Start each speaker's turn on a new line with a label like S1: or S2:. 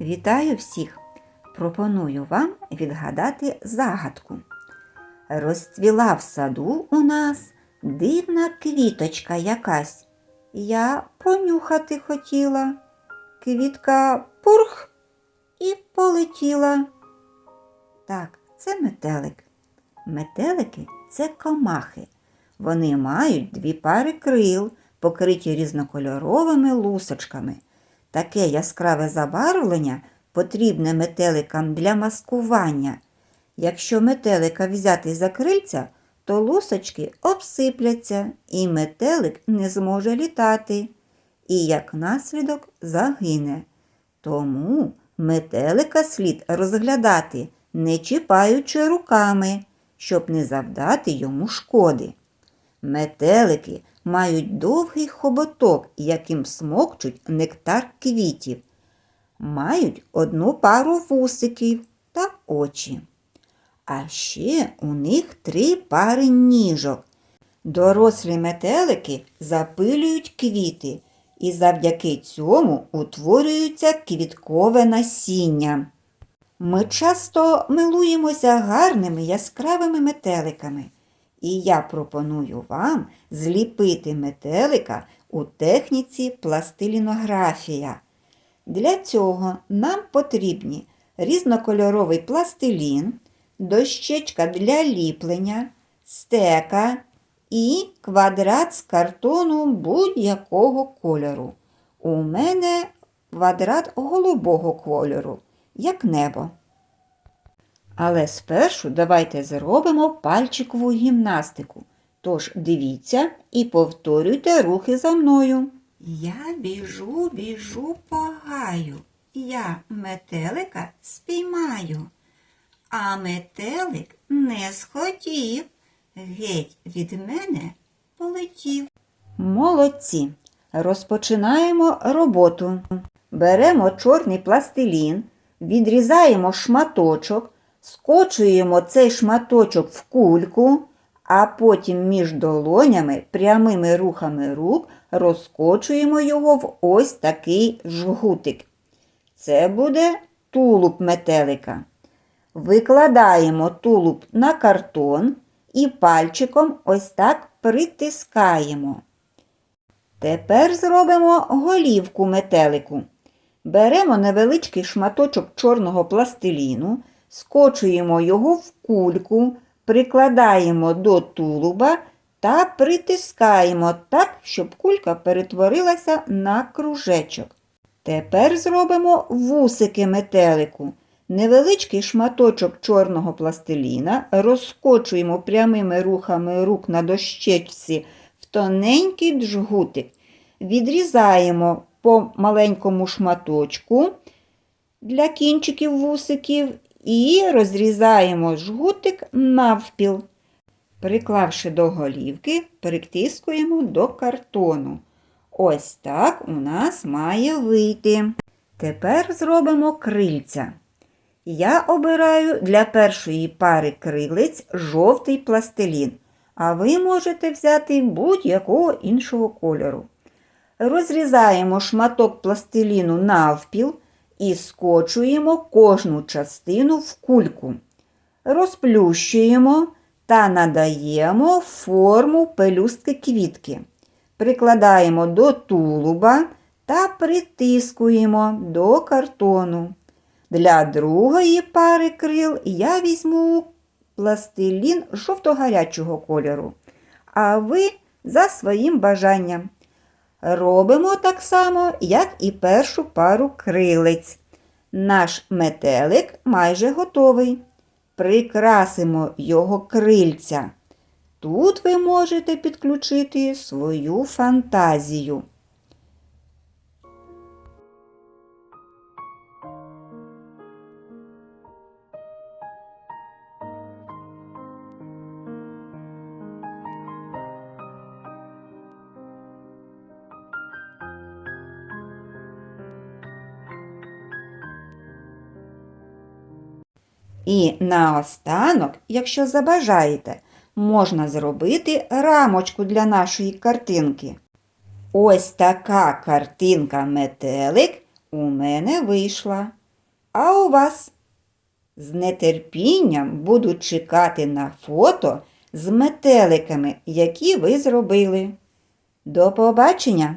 S1: Вітаю всіх! Пропоную вам відгадати загадку. Розцвіла в саду у нас дивна квіточка якась. Я понюхати хотіла. Квітка пурх і полетіла. Так, це метелик. Метелики це комахи. Вони мають дві пари крил, покриті різнокольоровими лусочками. Таке яскраве забарвлення потрібне метеликам для маскування. Якщо метелика взяти за крильця, то лусочки обсипляться і метелик не зможе літати. І як наслідок загине. Тому метелика слід розглядати, не чіпаючи руками, щоб не завдати йому шкоди. Метелики мають довгий хоботок, яким смокчуть нектар квітів. Мають одну пару вусиків та очі. А ще у них три пари ніжок. Дорослі метелики запилюють квіти і завдяки цьому утворюється квіткове насіння. Ми часто милуємося гарними яскравими метеликами. І я пропоную вам зліпити метелика у техніці пластилінографія. Для цього нам потрібні різнокольоровий пластилін, дощечка для ліплення, стека і квадрат з картону будь-якого кольору. У мене квадрат голубого кольору, як небо. Але спершу давайте зробимо пальчикову гімнастику. Тож дивіться і повторюйте рухи за мною. Я біжу, біжу по гаю. Я метелика спіймаю. А метелик не схотів, геть від мене полетів. Молодці. Розпочинаємо роботу. Беремо чорний пластилін, відрізаємо шматочок, скочуємо цей шматочок в кульку, а потім між долонями прямими рухами рук розкочуємо його в ось такий жгутик. Це буде тулуб метелика. Викладаємо тулуб на картон і пальчиком ось так притискаємо. Тепер зробимо голівку метелику. Беремо невеличкий шматочок чорного пластиліну, скочуємо його в кульку, прикладаємо до тулуба та притискаємо так, щоб кулька перетворилася на кружечок. Тепер зробимо вусики метелику. Невеличкий шматочок чорного пластиліна розкочуємо прямими рухами рук на дощечці в тоненький джгутик. Відрізаємо по маленькому шматочку для кінчиків вусиків і розрізаємо жгутик навпіл. Приклавши до голівки, притискуємо до картону. Ось так у нас має вийти. Тепер зробимо крильця. Я обираю для першої пари крилиць жовтий пластилін, а ви можете взяти будь-якого іншого кольору. Розрізаємо шматок пластиліну навпіл і скочуємо кожну частину в кульку. Розплющуємо та надаємо форму пелюстки квітки. Прикладаємо до тулуба та притискуємо до картону. Для другої пари крил я візьму пластилін жовто-гарячого кольору, а ви за своїм бажанням. Робимо так само, як і першу пару крилець. Наш метелик майже готовий. Прикрасимо його крильця. Тут ви можете підключити свою фантазію. І наостанок, якщо забажаєте, можна зробити рамочку для нашої картинки. Ось така картинка метелик у мене вийшла. А у вас? З нетерпінням буду чекати на фото з метеликами, які ви зробили. До побачення!